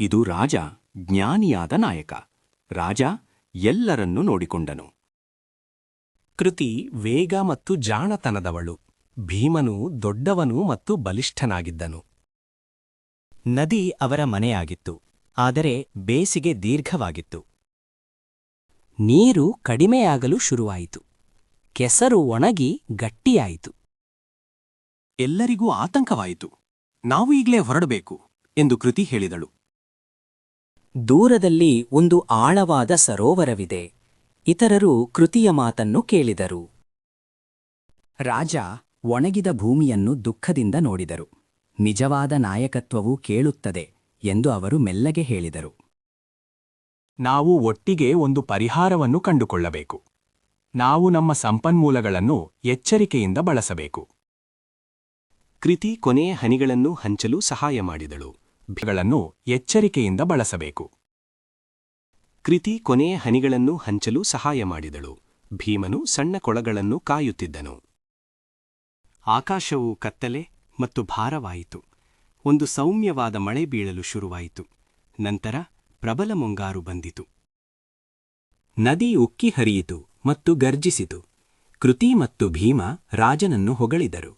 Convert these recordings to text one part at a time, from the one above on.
ಇದು ರಾಜ ಜ್ಞಾನಿಯಾದ ನಾಯಕ. ರಾಜ ಎಲ್ಲರನ್ನೂ ನೋಡಿಕೊಂಡನು. ಕೃತಿ ವೇಗ ಮತ್ತು ಜಾಣತನದವಳು. ಭೀಮನು ದೊಡ್ಡವನು ಮತ್ತು ಬಲಿಷ್ಠನಾಗಿದ್ದನು. ನದಿ ಅವರ ಮನೆಯಾಗಿತ್ತು. ಆದರೆ ಬೇಸಿಗೆ ದೀರ್ಘವಾಗಿತ್ತು. ನೀರು ಕಡಿಮೆಯಾಗಲು ಶುರುವಾಯಿತು. ಕೆಸರು ಒಣಗಿ ಗಟ್ಟಿಯಾಯಿತು. ಎಲ್ಲರಿಗೂ ಆತಂಕವಾಯಿತು. ನಾವು ಈಗಲೇ ಹೊರಡಬೇಕು ಎಂದು ಕೃತಿ ಹೇಳಿದಳು. ದೂರದಲ್ಲಿ ಒಂದು ಆಳವಾದ ಸರೋವರವಿದೆ. ಇತರರು ಕೃತಿಯ ಮಾತನ್ನು ಕೇಳಿದರು. ರಾಜ ಒಣಗಿದ ಭೂಮಿಯನ್ನು ದುಃಖದಿಂದ ನೋಡಿದರು. ನಿಜವಾದ ನಾಯಕತ್ವವು ಕೇಳುತ್ತದೆ ಎಂದು ಅವರು ಮೆಲ್ಲಗೆ ಹೇಳಿದರು. ನಾವು ಒಟ್ಟಿಗೆ ಒಂದು ಪರಿಹಾರವನ್ನು ಕಂಡುಕೊಳ್ಳಬೇಕು. ನಾವು ನಮ್ಮ ಸಂಪನ್ಮೂಲಗಳನ್ನು ಎಚ್ಚರಿಕೆಯಿಂದ ಬಳಸಬೇಕು. ಕೃತಿ ಕೊನೆಯ ಹನಿಗಳನ್ನು ಹಂಚಲು ಸಹಾಯ ಮಾಡಿದಳು. ಗಳನ್ನು ಎಚ್ಚರಿಕೆಯಿಂದ ಬಳಸಬೇಕು. ಕೃತಿ ಕೊನೆಯ ಹನಿಗಳನ್ನು ಹಂಚಲು ಸಹಾಯ ಮಾಡಿದಳು. ಭೀಮನು ಸಣ್ಣ ಕೊಳಗಳನ್ನು ಕಾಯುತ್ತಿದ್ದನು. ಆಕಾಶವು ಕತ್ತಲೆ ಮತ್ತು ಭಾರವಾಯಿತು. ಒಂದು ಸೌಮ್ಯವಾದ ಮಳೆ ಬೀಳಲು ಶುರುವಾಯಿತು. ನಂತರ ಪ್ರಬಲ ಮುಂಗಾರು ಬಂದಿತು. ನದಿ ಉಕ್ಕಿ ಹರಿಯಿತು ಮತ್ತು ಗರ್ಜಿಸಿತು. ಕೃತಿ ಮತ್ತು ಭೀಮ ರಾಜನನ್ನು ಹೊಗಳಿದರು.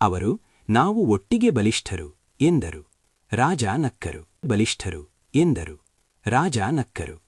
ಅವರು, ನಾವು ಒಟ್ಟಿಗೆ ಬಲಿಷ್ಠರು ಎಂದರು. ರಾಜ ನಕ್ಕರು ಬಲಿಷ್ಠರು ಎಂದರು. ರಾಜ ನಕ್ಕರು